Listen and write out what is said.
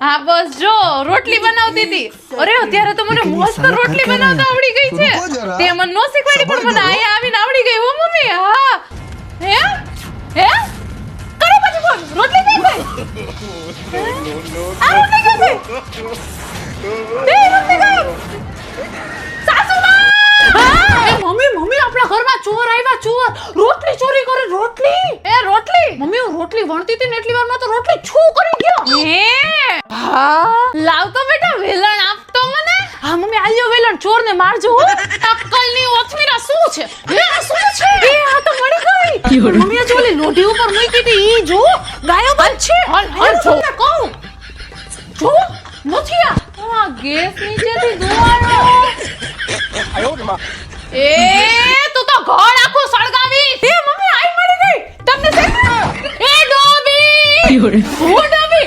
હા બસ જો રોટલી બનાવતી હતી. અરે અત્યારે તો મને મસ્ત રોટલી બનાવતા આવડી ગઈ છે. તે મને નો શીખવાડી પણ મને આયા આવીને આવડી ગઈ હો મમ્મી. હા. હે? હે? કરો પછી બોલ. રોટલી નહીં ભાઈ આ રોટલી કઈ ભાઈ બે રોટલી કઈ સાસુમાં! મમ્મી મમ્મી આપણા ઘરમાં ચોર આવ્યા ચોર. રોટલી ચોરી કરે રોટલી. એ રોટલી? મમ્મી હું રોટલી વણતી હતી ને એટલી વારમાં તો રોટલી છું કરી ગયો. હે? હા? લાવ તો બેટા વેલણ આપતો મને. હા મમ્મી આલ્યો વેલણ. ચોર ને મારજો હો. ટક્કલની ઓથમીરા શું છે? હે આ શું છે? એ આ તો મળી ગઈ મમ્મી જો ઓલી લોઢી ઉપર મૂકી હતી ઈ જો ગાયો જ છે હાલ હાલ જો. કહું. જો નથી આ. આ ગેસ નીચેથી ધુવાળો એ તું તો ઘર આખું સળગાવી. એ મમ્મી આઈ મળી ગઈ. તમને એ ડોબી. હું ડોબી?